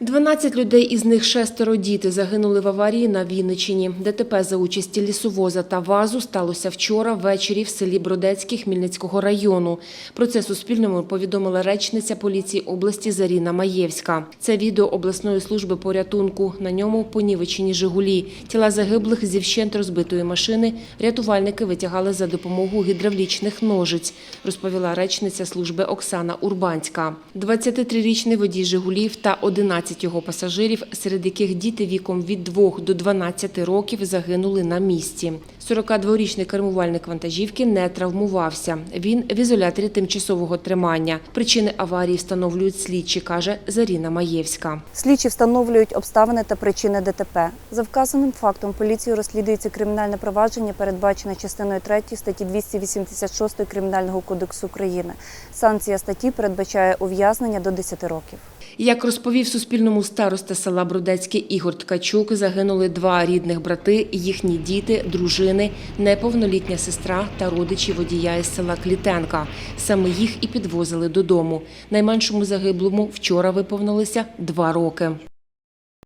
12 людей, із них шестеро діти, загинули в аварії на Вінниччині. ДТП за участі лісовоза та вазу сталося вчора ввечері в селі Бродецьке Хмельницького району. Про це Суспільному повідомила речниця поліції області Заріна Маєвська. Це відео обласної служби порятунку. На ньому понівечені «Жигулі». Тіла загиблих зі вщент розбитої машини рятувальники витягали за допомогою гідравлічних ножиць, розповіла речниця служби Оксана Урбанська. 23-річний водій «Жигулів» та 11 його пасажирів, серед яких діти віком від 2 до 12 років загинули на місці. 42-річний кермувальник вантажівки не травмувався. Він в ізоляторі тимчасового тримання. Причини аварії встановлюють слідчі, каже Заріна Маєвська. Слідчі встановлюють обставини та причини ДТП. За вказаним фактом поліцією розслідується кримінальне провадження, передбачене частиною 3 статті 286 Кримінального кодексу України. Санкція статті передбачає ув'язнення до 10 років. Як розповів Суспільному староста села Бродецьке Ігор Ткачук, загинули два рідних брати, їхні діти, дружини, неповнолітня сестра та родичі водія із села Клітенка. Саме їх і підвозили додому. Найменшому загиблому вчора виповнилося два роки.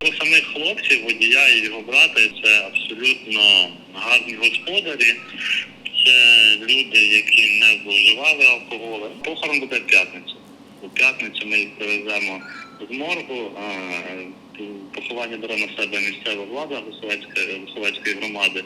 Про самих хлопців, водія і його брата, це абсолютно гарні господарі. Це люди, які не зловживали алкоголем. Похорон буде п'ятницю. У п'ятницю ми їх привеземо з моргу. Поховання бере на себе місцева влада Гусовецької, громади.